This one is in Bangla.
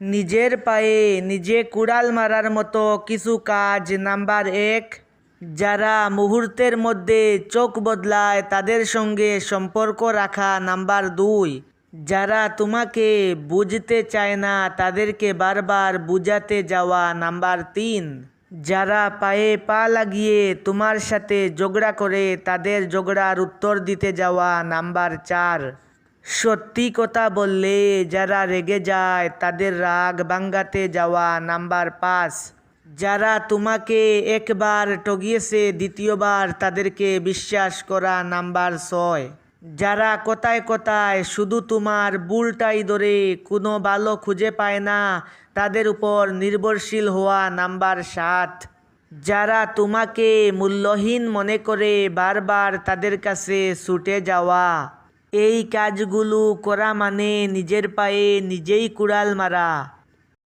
নিজের পায়ে নিজে কুড়াল মারার মতো কিছু কাজ। নাম্বার এক, যারা মুহূর্তের মধ্যে চোখ বদলায় তাদের সঙ্গে সম্পর্ক রাখা। নাম্বার দুই, যারা তোমাকে বুঝতে চায় না তাদেরকে বারবার বুঝাতে যাওয়া। নাম্বার তিন, যারা পায়ে পা লাগিয়ে তোমার সাথে ঝগড়া করে তাদের ঝগড়ার উত্তর দিতে যাওয়া। নাম্বার চার সত্যি কথা বললে যারা রেগে যায়, তাদের রাগ ভাঙ্গাতে যাওয়া নাম্বার পাঁচ। যারা তোমাকে একবার ঠগিয়েছে, দ্বিতীয়বার তাদেরকে বিশ্বাস করা নাম্বার ছয়। যারা কোথায় কোথায় শুধু তোমার বুলটাই ধরে, কোনো ভালো খুঁজে পায় না, তাদের উপর নির্ভরশীল হওয়া নাম্বার সাত। যারা তোমাকে মূল্যহীন মনে করে, বারবার তাদের কাছে ছুটে যাওয়া। এই কাজগুলো করা মানে নিজের পায়ে নিজেই কুড়াল মারা।